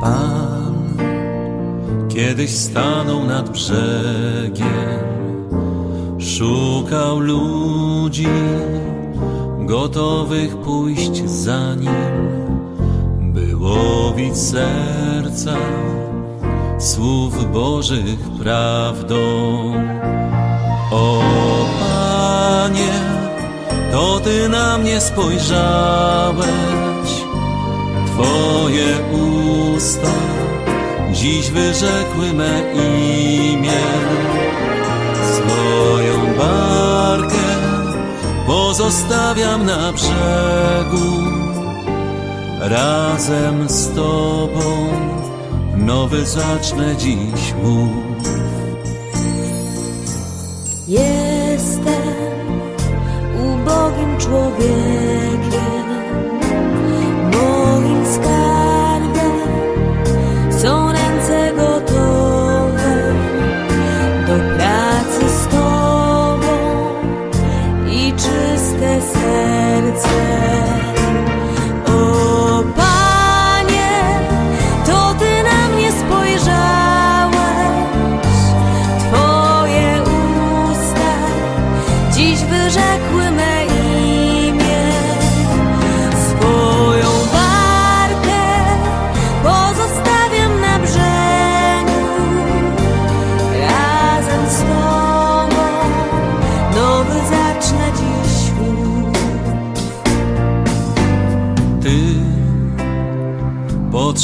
Pan kiedyś stanął nad brzegiem, szukał ludzi gotowych pójść za nim, by łowić serca słów Bożych prawdą. O Panie, to Ty na mnie spojrzałeś, Twoje usta dziś wyrzekły me imię. Swoją barkę pozostawiam na brzegu, razem z Tobą nowy zacznę dziś mów. Jestem ubogim człowiekiem,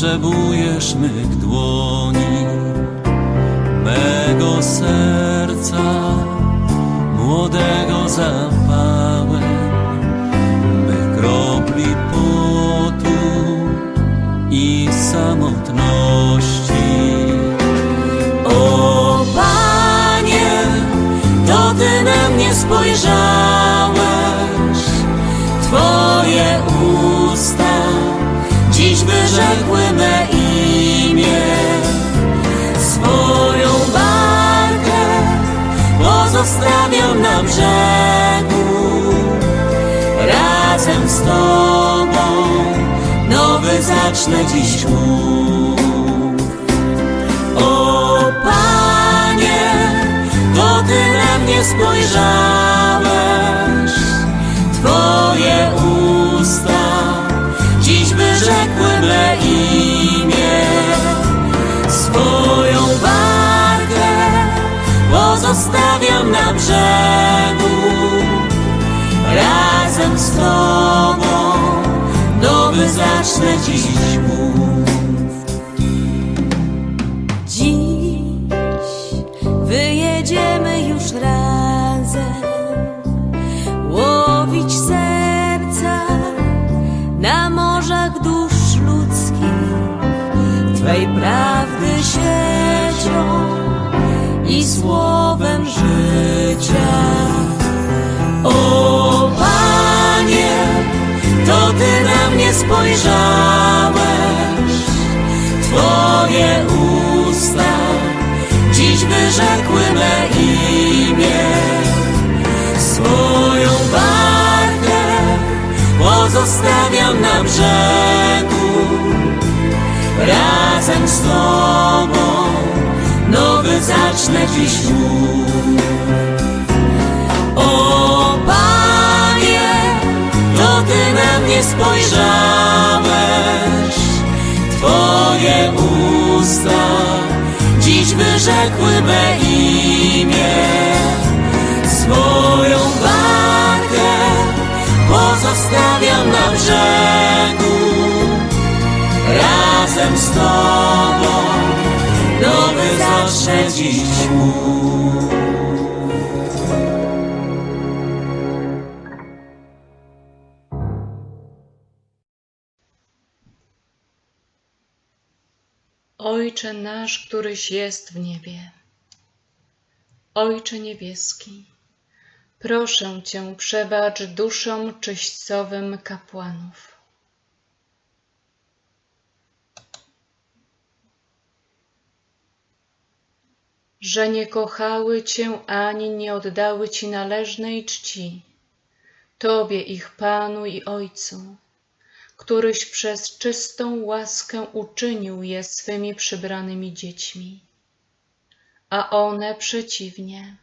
potrzebujesz mych dłoni, mego serca, młodego zapałem, mych kropli potu i samotności. O Panie, to Ty na mnie spojrzałeś, Twoje wyrzekły me imię. Swoją barkę pozostawiam na brzegu, razem z Tobą nowy zacznę dziś mów. O Panie, to Ty na mnie spojrzałeś, Tobą nowy zacznę dziś mów. Dziś wyjedziemy już razem łowić serca na morzach dusz ludzkich Twej prawdy siecią i słowem życia. Spojrzałeś, Twoje usta dziś wyrzekły me imię. Swoją barkę pozostawiam na brzegu, razem z Tobą nowy zacznę dziś mów. O mnie spojrzałeś, Twoje usta dziś wyrzekły me imię. Swoją barkę pozostawiam na brzegu, razem z Tobą nowy zacznę dziś mów. Ojcze nasz, któryś jest w niebie. Ojcze niebieski, proszę Cię, przebacz duszom czyśćcowym kapłanów. Że nie kochały Cię ani nie oddały Ci należnej czci, Tobie ich Panu i Ojcu, któryś przez czystą łaskę uczynił je swymi przybranymi dziećmi. A one przeciwnie,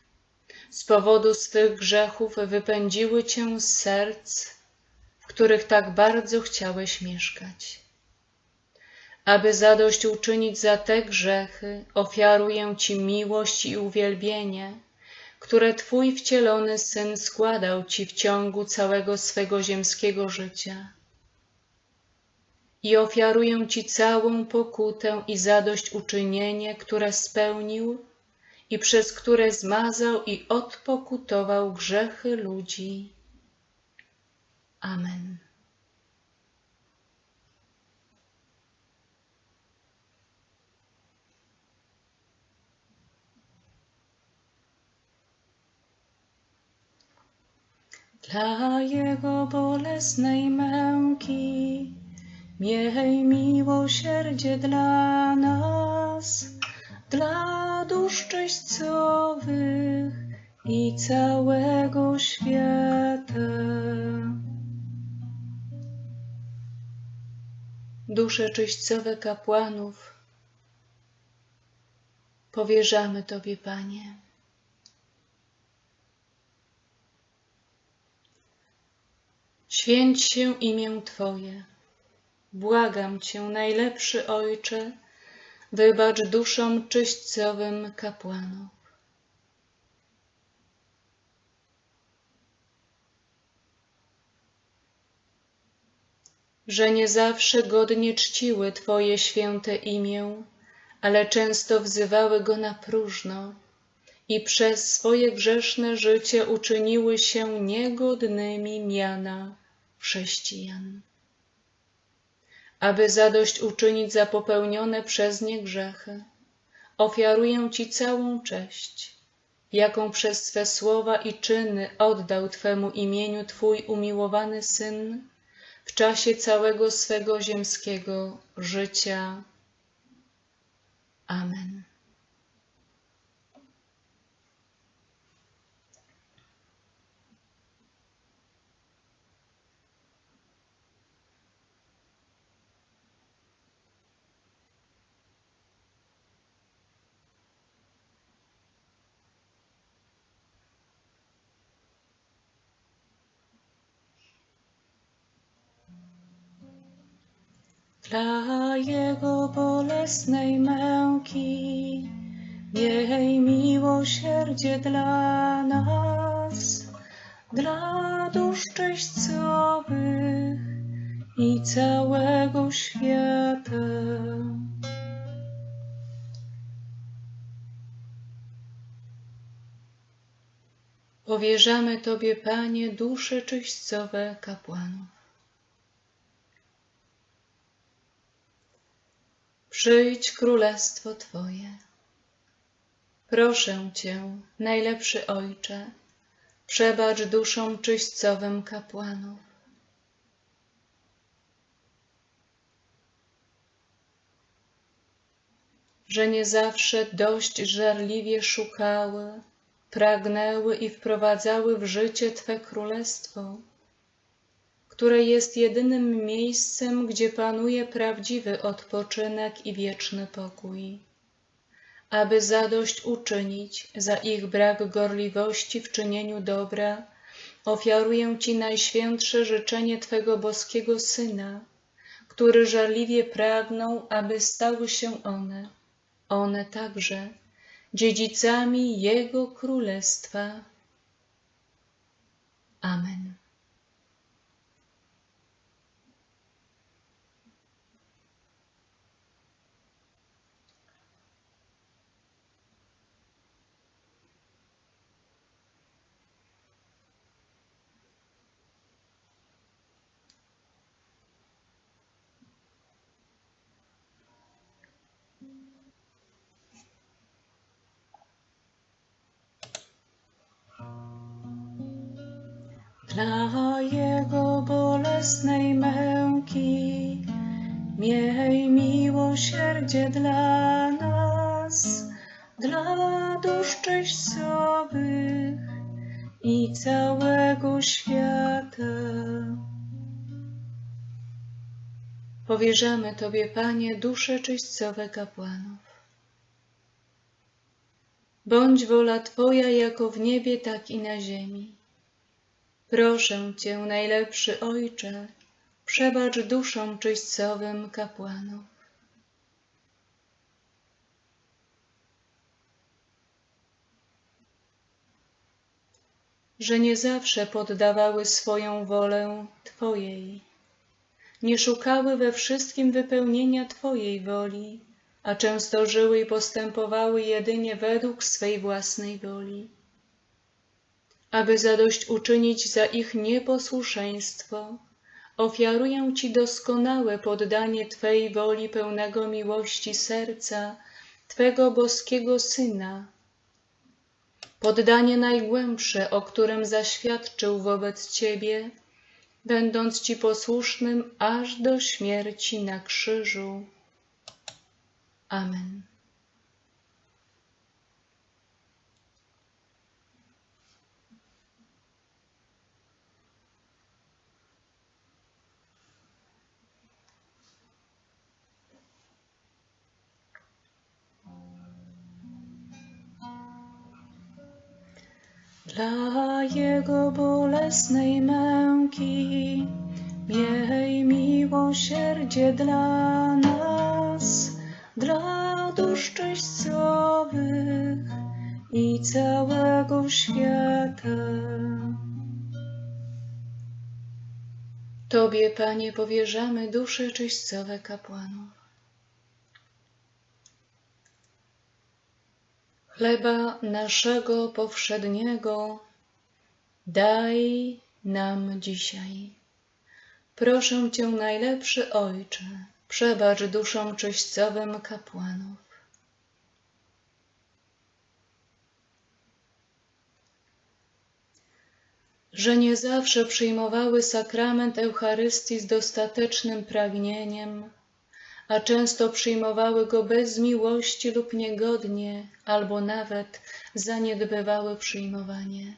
z powodu swych grzechów wypędziły cię z serc, w których tak bardzo chciałeś mieszkać. Aby zadość uczynić za te grzechy, ofiaruję Ci miłość i uwielbienie, które Twój wcielony Syn składał Ci w ciągu całego swego ziemskiego życia. I ofiaruję Ci całą pokutę i zadość uczynienie, które spełnił i przez które zmazał i odpokutował grzechy ludzi. Amen. Dla Jego bolesnej męki miej miłosierdzie dla nas, dla dusz czyścowych i całego świata. Dusze czyścowe kapłanów powierzamy Tobie, Panie. Święć się imię Twoje. Błagam Cię, najlepszy Ojcze, wybacz duszom czyśćcowym kapłanów. Że nie zawsze godnie czciły Twoje święte imię, ale często wzywały Go na próżno i przez swoje grzeszne życie uczyniły się niegodnymi miana chrześcijan. Aby zadość uczynić za popełnione przez nie grzechy, ofiaruję Ci całą cześć, jaką przez swe słowa i czyny oddał Twemu imieniu Twój umiłowany Syn w czasie całego swego ziemskiego życia. Amen. Dla Jego bolesnej męki miej miłosierdzie dla nas, dla dusz czyścowych i całego świata. Powierzamy Tobie, Panie, dusze czyścowe kapłanów. Przyjdź królestwo Twoje. Proszę Cię, najlepszy Ojcze, przebacz duszom czyścowym kapłanów. Że nie zawsze dość żarliwie szukały, pragnęły i wprowadzały w życie Twe królestwo które jest jedynym miejscem, gdzie panuje prawdziwy odpoczynek i wieczny pokój. Aby zadość uczynić za ich brak gorliwości w czynieniu dobra, ofiaruję Ci najświętsze życzenie Twego boskiego Syna, który żarliwie pragnął, aby stały się one, one także, dziedzicami Jego Królestwa. Amen. Dla Jego bolesnej męki miej miłosierdzie dla nas, dla dusz czyścowych i całego świata. Powierzamy Tobie, Panie, dusze czyśćcowe kapłanów. Bądź wola Twoja jako w niebie, tak i na ziemi. Proszę Cię, najlepszy Ojcze, przebacz duszom czyśćcowym kapłanów. Że nie zawsze poddawały swoją wolę Twojej, nie szukały we wszystkim wypełnienia Twojej woli, a często żyły i postępowały jedynie według swej własnej woli. Aby zadośćuczynić za ich nieposłuszeństwo, ofiaruję Ci doskonałe poddanie Twej woli pełnego miłości serca, Twego boskiego Syna, poddanie najgłębsze, o którym zaświadczył wobec Ciebie, będąc Ci posłusznym aż do śmierci na krzyżu. Amen. Dla Jego bolesnej męki miej miłosierdzie dla nas, dla dusz czyśćcowych i całego świata. Tobie, Panie, powierzamy dusze czyśćcowe kapłanów. Chleba naszego powszedniego daj nam dzisiaj. Proszę Cię, najlepszy Ojcze, przebacz duszom czyśćcowym kapłanów. Że nie zawsze przyjmowały sakrament Eucharystii z dostatecznym pragnieniem, a często przyjmowały go bez miłości lub niegodnie, albo nawet zaniedbywały przyjmowanie.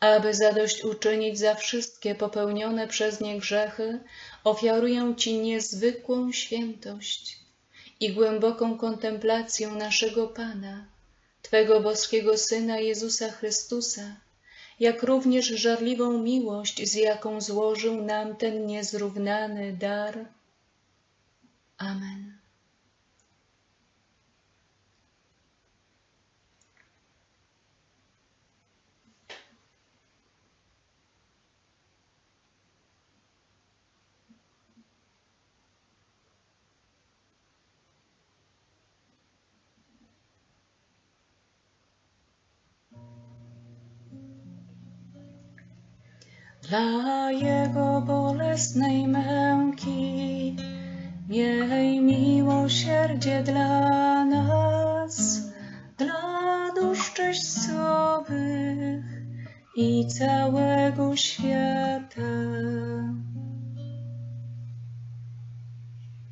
Aby zadośćuczynić za wszystkie popełnione przez nie grzechy, ofiaruję Ci niezwykłą świętość i głęboką kontemplację naszego Pana, Twego boskiego Syna Jezusa Chrystusa, jak również żarliwą miłość, z jaką złożył nam ten niezrównany dar. Amen. Dla Jego bolesnej męki miej miłosierdzie dla nas, dla dusz czyśćcowych i całego świata.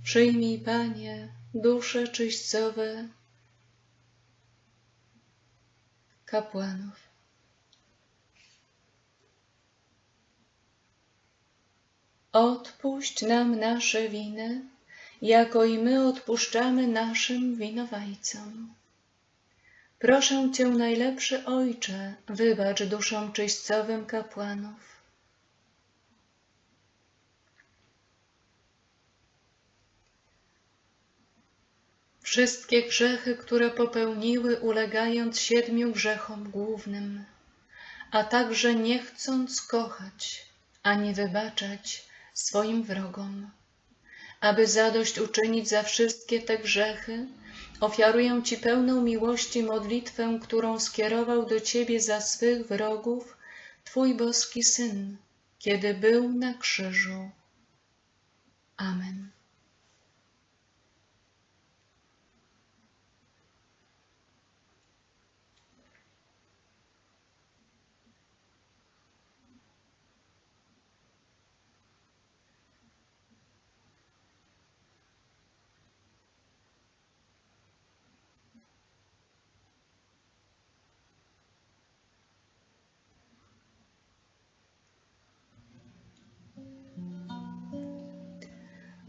Przyjmij, Panie, dusze czyśćcowe kapłanów. Odpuść nam nasze winy, jako i my odpuszczamy naszym winowajcom. Proszę Cię, najlepszy Ojcze, wybacz duszom czyśćcowym kapłanów. Wszystkie grzechy, które popełniły, ulegając siedmiu grzechom głównym, a także nie chcąc kochać ani wybaczać swoim wrogom. Aby zadość uczynić za wszystkie te grzechy, ofiaruję Ci pełną miłości modlitwę, którą skierował do Ciebie za swych wrogów Twój boski Syn, kiedy był na krzyżu. Amen.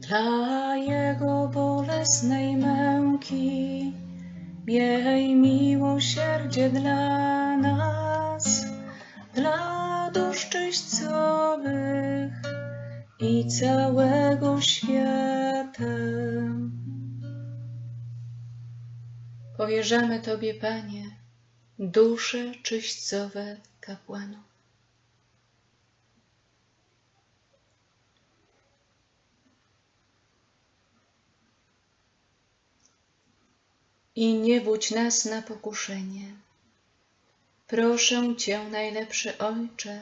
Dla Jego bolesnej męki miej miłosierdzie dla nas, dla dusz czyścowych i całego świata. Powierzamy Tobie, Panie, dusze czyścowe kapłanów. I nie wódź nas na pokuszenie. Proszę Cię, najlepszy Ojcze,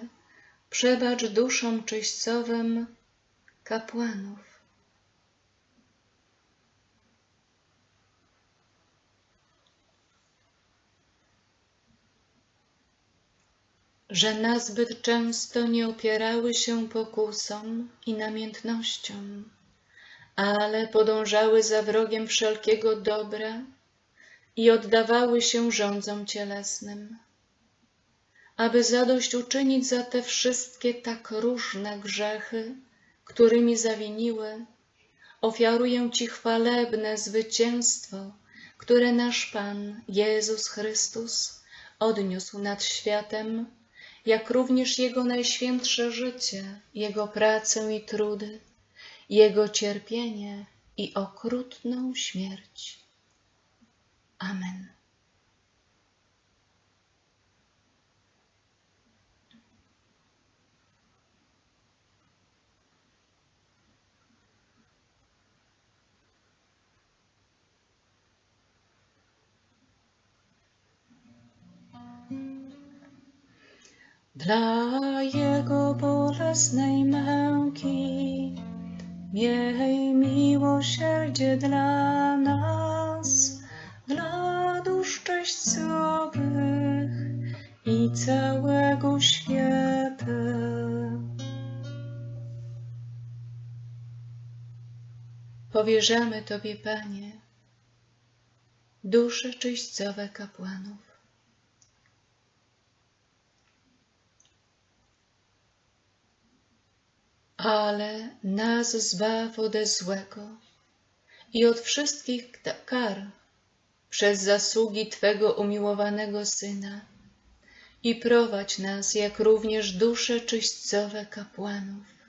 przebacz duszom czyścowym kapłanów. że nazbyt często nie opierały się pokusom i namiętnościom, ale podążały za wrogiem wszelkiego dobra i oddawały się rządzom cielesnym. Aby zadość uczynić za te wszystkie tak różne grzechy, którymi zawiniły, ofiaruję Ci chwalebne zwycięstwo, które nasz Pan Jezus Chrystus odniósł nad światem, jak również Jego najświętsze życie, Jego pracę i trudy, Jego cierpienie i okrutną śmierć. Amen. Dla Jego bolesnej męki miej miłosierdzie dla Powierzamy Tobie, Panie, dusze czyścowe kapłanów. ale nas zbaw ode złego i od wszystkich kar przez zasługi Twego umiłowanego Syna i prowadź nas, jak również dusze czyścowe kapłanów.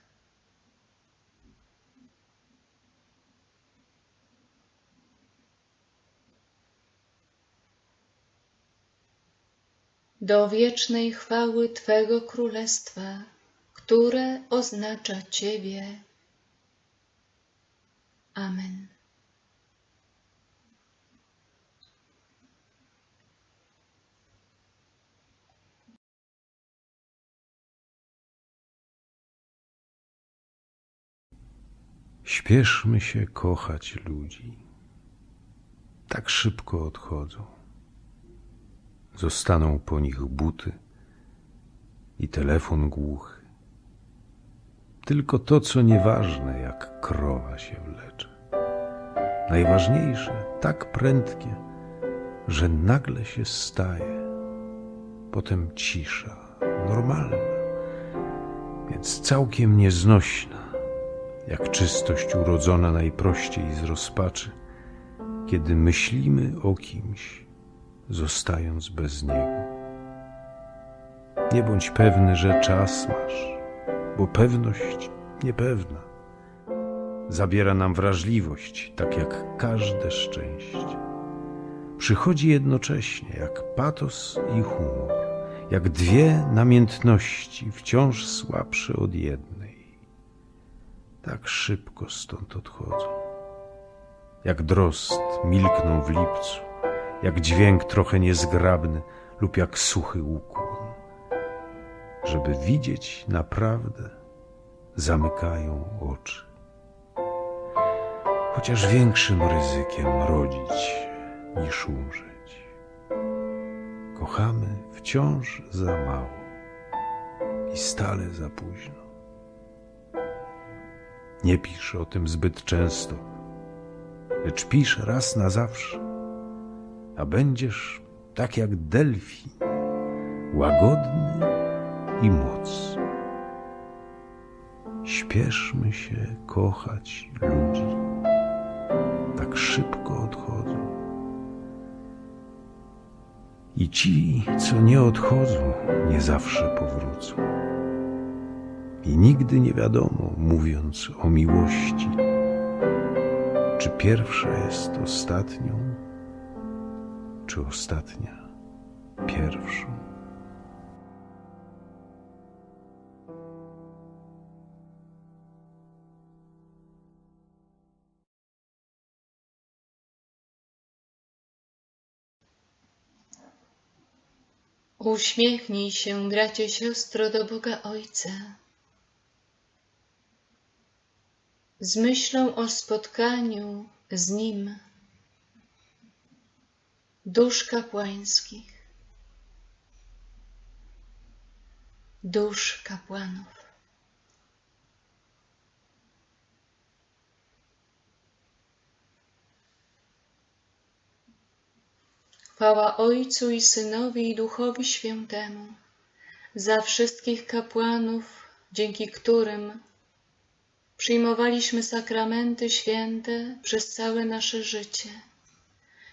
Do wiecznej chwały Twego Królestwa, które oznacza Ciebie. Amen. Śpieszmy się kochać ludzi. Tak szybko odchodzą. Zostaną po nich buty i telefon głuchy. Tylko to, co nieważne, jak krowa się wlecze. Najważniejsze, tak prędkie, że nagle się staje. Potem cisza, normalna, więc całkiem nieznośna jak czystość urodzona najprościej z rozpaczy, kiedy myślimy o kimś, zostając bez niego. Nie bądź pewny, że czas masz, bo pewność niepewna. Zabiera nam wrażliwość, tak jak każde szczęście. Przychodzi jednocześnie jak patos i humor, jak dwie namiętności wciąż słabsze od jednej tak szybko stąd odchodzą. Jak drozd milkną w lipcu, jak dźwięk trochę niezgrabny lub jak suchy ukłon. Żeby widzieć naprawdę, zamykają oczy. Chociaż większym ryzykiem rodzić niż umrzeć. Kochamy wciąż za mało i stale za późno. Nie pisz o tym zbyt często, lecz pisz raz na zawsze, a będziesz tak jak Delfi, łagodny i mocny. Śpieszmy się kochać ludzi. Tak szybko odchodzą. I ci, co nie odchodzą, nie zawsze powrócą. I nigdy nie wiadomo, mówiąc o miłości, czy pierwsza jest ostatnią, czy ostatnia pierwszą. Uśmiechnij się, bracie, siostro, do Boga Ojca. Z myślą o spotkaniu z Nim dusz kapłańskich, dusz kapłanów. Chwała Ojcu i Synowi i Duchowi Świętemu, za wszystkich kapłanów, dzięki którym przyjmowaliśmy sakramenty święte przez całe nasze życie,